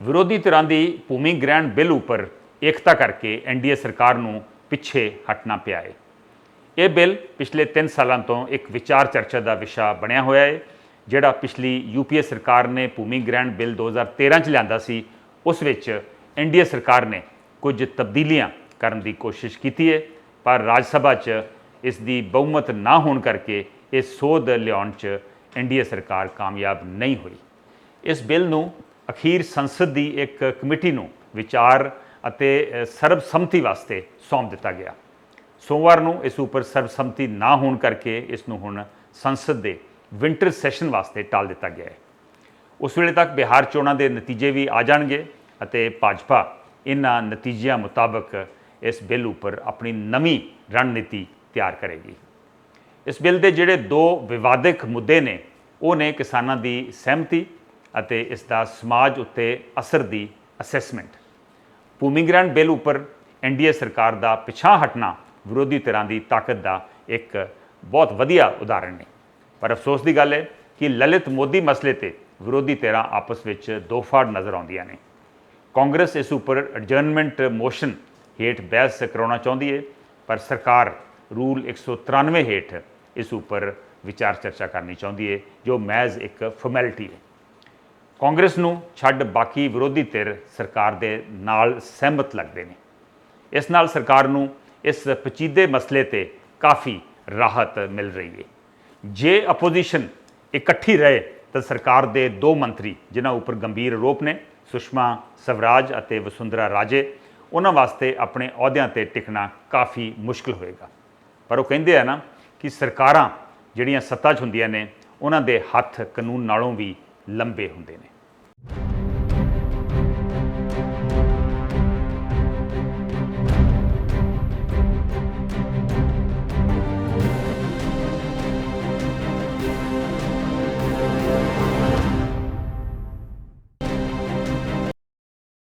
ਵਿਰੋਧੀ ਧਿਰਾਂ ਦੀ ਭੂਮੀ ਗ੍ਰਹਿਣ ਬਿੱਲ ਉੱਪਰ ਏਕਤਾ ਕਰਕੇ ਐਨਡੀਏ ਸਰਕਾਰ ਨੂੰ ਪਿੱਛੇ ਹਟਣਾ ਪਿਆ ਹੈ ਇਹ ਬਿੱਲ ਪਿਛਲੇ 3 ਸਾਲਾਂ ਤੋਂ ਇੱਕ ਵਿਚਾਰ ਚਰਚਾ ਦਾ ਵਿਸ਼ਾ ਬਣਿਆ ਹੋਇਆ ਹੈ ਜਿਹੜਾ ਪਿਛਲੀ ਯੂਪੀਏ ਸਰਕਾਰ ਨੇ ਭੂਮੀ ਗ੍ਰਹਿਣ ਬਿੱਲ 2013 ਚ ਲਿਆਂਦਾ ਸੀ, ਉਸ ਵਿੱਚ ਐਨਡੀਏ ਸਰਕਾਰ ਨੇ ਕੁਝ ਤਬਦੀਲੀਆਂ ਕਰਨ ਦੀ ਕੋਸ਼ਿਸ਼ ਕੀਤੀ ਹੈ ਪਰ ਰਾਜ ਸਭਾ 'ਚ ਇਸ ਦੀ ਬਹੁਮਤ ਨਾ ਹੋਣ ਕਰਕੇ ਇਹ ਸੋਧ ਲਿਆਉਣ 'ਚ ਐਨਡੀਏ ਸਰਕਾਰ ਕਾਮਯਾਬ ਨਹੀਂ ਹੋਈ। ਇਸ ਬਿੱਲ ਨੂੰ ਅਖੀਰ ਸੰਸਦ ਦੀ ਇੱਕ ਕਮੇਟੀ ਨੂੰ ਵਿਚਾਰ ਅਤੇ ਸਰਬਸੰਮਤੀ ਵਾਸਤੇ ਸੌਂਪ ਦਿੱਤਾ ਗਿਆ। ਸੋਮਵਾਰ ਨੂੰ ਇਸ ਉੱਪਰ ਸਰਬਸੰਮਤੀ ਨਾ ਹੋਣ ਕਰਕੇ ਇਸ ਨੂੰ ਹੁਣ ਸੰਸਦ ਦੇ ਵਿੰਟਰ ਸੈਸ਼ਨ ਵਾਸਤੇ ਟਾਲ ਦਿੱਤਾ ਗਿਆ ਹੈ। ਉਸ ਵੇਲੇ ਤੱਕ ਬਿਹਾਰ ਚੋਣਾਂ ਦੇ ਨਤੀਜੇ ਵੀ ਆ ਜਾਣਗੇ ਅਤੇ ਭਾਜਪਾ ਇਹਨਾਂ ਨਤੀਜਿਆਂ ਮੁਤਾਬਕ ਇਸ ਬਿੱਲ ਉੱਪਰ ਆਪਣੀ ਨਵੀਂ ਰਣਨੀਤੀ ਤਿਆਰ ਕਰੇਗੀ। ਇਸ ਬਿੱਲ ਦੇ ਜਿਹੜੇ ਦੋ ਵਿਵਾਦਕ ਮੁੱਦੇ ਨੇ, ਉਹ ਨੇ ਕਿਸਾਨਾਂ ਦੀ ਸਹਿਮਤੀ ਅਤੇ ਇਸ ਦਾ ਸਮਾਜ ਉੱਤੇ ਅਸਰ ਦੀ ਅਸੈਸਮੈਂਟ ਭੂਮੀਗ੍ਰਹਿਣ ਬਿੱਲ ਉੱਪਰ ਐਨਡੀਏ ਸਰਕਾਰ ਦਾ ਪਿਛਾਂ ਹਟਣਾ ਵਿਰੋਧੀ ਧਿਰਾਂ ਦੀ ਤਾਕਤ ਦਾ ਇੱਕ ਬਹੁਤ ਵਧੀਆ ਉਦਾਹਰਣ ਹੈ ਪਰ ਅਫਸੋਸ ਦੀ ਗੱਲ ਹੈ ਕਿ ਲਲਿਤ ਮੋਦੀ ਮਸਲੇ ਤੇ ਵਿਰੋਧੀ ਧਿਰਾਂ ਆਪਸ ਵਿੱਚ ਦੋਫਾੜ ਨਜ਼ਰ ਆਉਂਦੀਆਂ ਨੇ। ਕਾਂਗਰਸ ਇਸ ਉੱਪਰ ਐਡਜਰਨਮੈਂਟ ਮੋਸ਼ਨ ਹੇਠ ਬਹਿਸ ਕਰਾਉਣਾ ਚਾਹੁੰਦੀ ਹੈ, ਪਰ ਸਰਕਾਰ ਰੂਲ 193 ਹੇਠ ਇਸ ਉੱਪਰ ਵਿਚਾਰ ਚਰਚਾ ਕਰਨੀ ਚਾਹੁੰਦੀ ਹੈ, ਜੋ ਮਹਿਜ਼ ਇੱਕ ਫਾਰਮੈਲਿਟੀ ਹੈ। ਕਾਂਗਰਸ ਨੂੰ ਛੱਡ ਬਾਕੀ ਵਿਰੋਧੀ ਧਿਰ ਸਰਕਾਰ ਦੇ ਨਾਲ ਸਹਿਮਤ ਲੱਗਦੇ ਨੇ। ਇਸ ਨਾਲ ਸਰਕਾਰ ਨੂੰ ਇਸ ਪਚੀਦੇ ਮਸਲੇ ਤੇ ਕਾਫੀ ਰਾਹਤ ਮਿਲ ਰਹੀ ਹੈ ਜੇ ਆਪੋਜੀਸ਼ਨ ਇਕੱਠੀ ਰਹੇ ਤਾਂ ਸਰਕਾਰ ਦੇ ਦੋ ਮੰਤਰੀ ਜਿਨ੍ਹਾਂ ਉੱਪਰ ਗੰਭੀਰ ਆਰੋਪ ਨੇ, ਸੁਸ਼ਮਾ ਸਵਰਾਜ ਅਤੇ ਵਸੁੰਧਰਾ ਰਾਜੇ, ਉਹਨਾਂ ਵਾਸਤੇ ਆਪਣੇ ਅਹੁਦਿਆਂ ਤੇ ਟਿਕਣਾ ਕਾਫੀ ਮੁਸ਼ਕਲ ਹੋਏਗਾ। ਪਰ ਉਹ ਕਹਿੰਦੇ ਆ ਨਾ ਕਿ ਸਰਕਾਰਾਂ ਜਿਹੜੀਆਂ ਸੱਤਾ 'ਚ ਹੁੰਦੀਆਂ ਨੇ, ਉਹਨਾਂ ਦੇ ਹੱਥ ਕਾਨੂੰਨ ਨਾਲੋਂ ਵੀ ਲੰਬੇ ਹੁੰਦੇ ਨੇ।